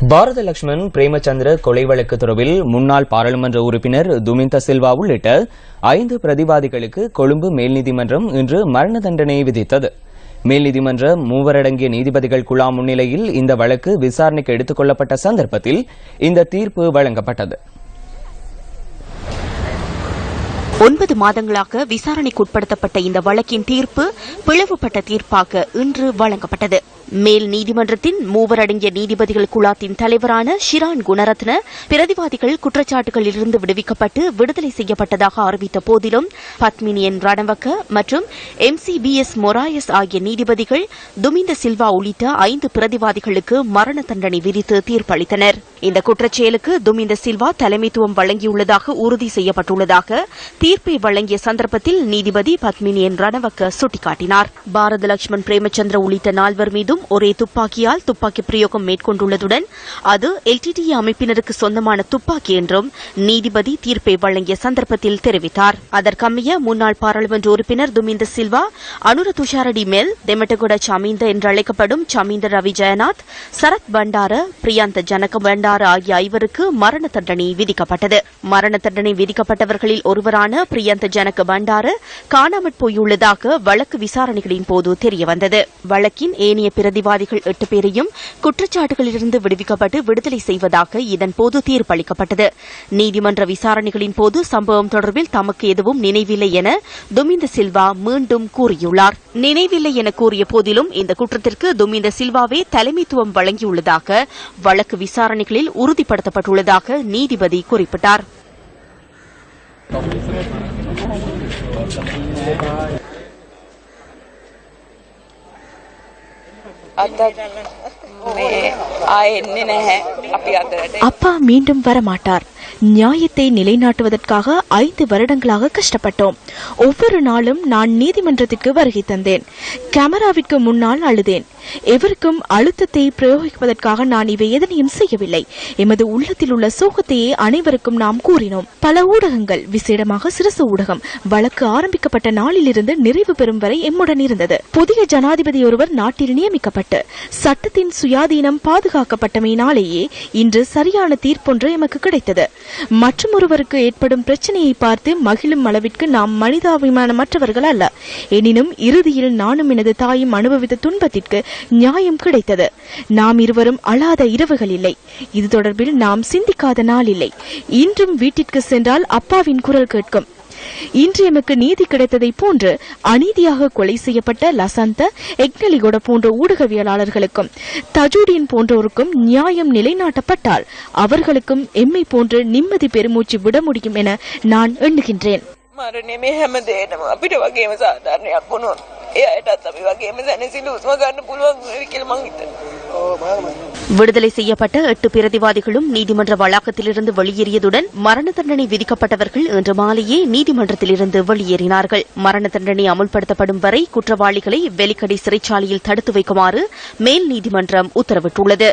பாரத லட்சுமண் பிரேமச்சந்திர கொலை வழக்கு தொடர்பில் முன்னாள் பாராளுமன்ற உறுப்பினர் துமிந்த சில்வா உள்ளிட்ட ஐந்து பிரதிவாதிகளுக்கு கொழும்பு மேல் நீதிமன்றம் இன்று மரண தண்டனை விதித்தது. மேல் நீதிமன்ற மூவரடங்கிய நீதிபதிகள் குழா முன்னிலையில் இந்த வழக்கு விசாரணைக்கு எடுத்துக் கொள்ளப்பட்ட சந்தர்ப்பத்தில் இந்த தீர்ப்பு வழங்கப்பட்டது. ஒன்பது மாதங்களாக விசாரணைக்கு உட்படுத்தப்பட்ட இந்த வழக்கின் தீர்ப்பு பிளவுபட்ட தீர்ப்பாக இன்று வழங்கப்பட்டது. மேல் நீதிமன்றத்தின் மூவர் அடங்கிய நீதிபதிகள் குழாத்தின் தலைவரான ஷிரான் குணரத்ன பிரதிவாதிகள் குற்றச்சாட்டுகளிலிருந்து விடுவிக்கப்பட்டு விடுதலை செய்யப்பட்டதாக அறிவித்த போதிலும் பத்மினியன் ரணவக்க மற்றும் M C P S Morais ஆகிய நீதிபதிகள் துமிந்த சில்வா உள்ளிட்ட ஐந்து பிரதிவாதிகளுக்கு மரண தண்டனை விதித்து தீர்ப்பளித்தனர். இந்த குற்றச்செயலுக்கு துமிந்த சில்வா தலைமைத்துவம் வழங்கியுள்ளதாக உறுதி செய்யப்பட்டுள்ளதாக தீர்ப்பை வழங்கிய சந்தர்ப்பத்தில் நீதிபதி பத்மினியன் ரணவக்க சுட்டிக்காட்டினார். பாரத லட்சுமண் பிரேமச்சந்திர உள்ளிட்ட நால்வர் மீதும் ஒரே துப்பாக்கியால் துப்பாக்கி பிரயோகம் மேற்கொண்டுள்ளதுடன் அது எல்டிடிஇ அமைப்பினருக்கு சொந்தமான துப்பாக்கி என்றும் நீதிபதி தீர்ப்பை வழங்கிய சந்தர்ப்பத்தில் தெரிவித்தார். அதற்கமைய முன்னாள் பாராளுமன்ற உறுப்பினர் துமிந்த சில்வா அனுர துஷாரடி மேல் தெமட்டகுட சமீந்த என்று அழைக்கப்படும் சமீந்த ரவி ஜெயநாத் சரத் பண்டார பிரியாந்த ஜனக பண்டார ஆகிய ஐவருக்கு மரண தண்டனை விதிக்கப்பட்டது. மரண தண்டனை விதிக்கப்பட்டவர்களில் ஒருவரான பிரியந்த ஜனக பண்டார காணாமற் போயுள்ளதாக வழக்கு விசாரணைகளின் போது தெரியவந்தது. வழக்கின் ஏனைய பிரதிவாதிகள் எட்டு பேரையும் குற்றச்சாட்டுகளிலிருந்து விடுவிக்கப்பட்டு விடுதலை செய்வதாக இதன்போது தீர்ப்பளிக்கப்பட்டது. நீதிமன்ற விசாரணைகளின் போது சம்பவம் தொடர்பில் தமக்கு எதுவும் நினைவில்லை என துமிந்த சில்வா மீண்டும் கூறியுள்ளார். நினைவில்லை என கூறிய போதிலும் இந்த குற்றத்திற்கு துமிந்த சில்வாவே தலைமைத்துவம் வழங்கியுள்ளதாக வழக்கு விசாரணைகளில் உறுதிப்படுத்தப்பட்டுள்ளதாக நீதிபதி குறிப்பிட்டார். பார்த்தா ஆ என்னென்ன அப்பா மீண்டும் வர மாட்டார் நியாயத்தை நிலைநாட்டுவதற்காக ஐந்து வருடங்களாக கஷ்டப்பட்டோம். ஒவ்வொரு நாளும் நான் நீதிமன்றத்திற்கு வருகை தந்தேன். கேமராவிற்கு முன்னால் அழுதேன். எவருக்கும் அழுத்தத்தை பிரயோகிப்பதற்காக நான் இவை எதனையும் செய்யவில்லை. எமது உள்ளத்தில் உள்ள சோகத்தையே அனைவருக்கும் நாம் கூறினோம். பல ஊடகங்கள் விசேடமாக சிரசு ஊடகம் வழக்கு ஆரம்பிக்கப்பட்ட நாளிலிருந்து நிறைவு பெறும் வரை எம்முடன் இருந்தது. புதிய ஜனாதிபதி ஒருவர் நாட்டில் நியமிக்கப்பட்டு சட்டத்தின் சுயாதீனம் பாதுகாக்கப்பட்டமையினாலேயே இன்று சரியான தீர்ப்பொன்று எமக்கு கிடைத்தது. மற்றும் ஒருவருக்கு ஏற்படும் பிரச்சனையை பார்த்து மகிழும் அளவிற்கு நாம் மனிதாபிமானமற்றவர்கள் அல்ல. எனினும் இறுதியில் நானும் எனது தாயும் அனுபவித்த துன்பத்திற்கு நியாயம் கிடைத்தது. நாம் இருவரும் அழாத இரவுகள் இல்லை. இது தொடர்பில் நாம் சிந்திக்காத நாள் இல்லை. இன்றும் வீட்டிற்கு சென்றால் அப்பாவின் குரல் கேட்கும். இன்று எமக்கு நீதி கிடைத்ததை போன்று அநீதியாக கொலை செய்யப்பட்ட லசந்த எக்னலிகோட போன்ற ஊடகவியலாளர்களுக்கும் தஜுடின் போன்றோருக்கும் நியாயம் நிலைநாட்டப்பட்டால் அவர்களுக்கும் எம்மை போன்று நிம்மதி பெருமூச்சு விட முடியும் என நான் எண்ணுகின்றேன் මරණය මේ හැම දේටම අපිට වගේම සාධාරණයක් වුණොත් ඒ අයටත් අපි වගේම සැනසිලි උස්ම ගන්න පුළුවන් වෙයි කියලා මං හිතනවා. விடுதலை செய்யப்பட்ட எட்டு பிரதிவாதிகளும் நீதிமன்ற வளாகத்திலிருந்து வெளியேறியதுடன் மரண தண்டனை விதிக்கப்பட்டவர்கள் இன்று மாலையே நீதிமன்றத்திலிருந்து வெளியேறினார்கள். மரண தண்டனை அமுல்படுத்தப்படும் வரை குற்றவாளிகளை வெலிக்கடை சிறைச்சாலையில் தடுத்து வைக்குமாறு மேல் நீதிமன்றம் உத்தரவிட்டுள்ளது.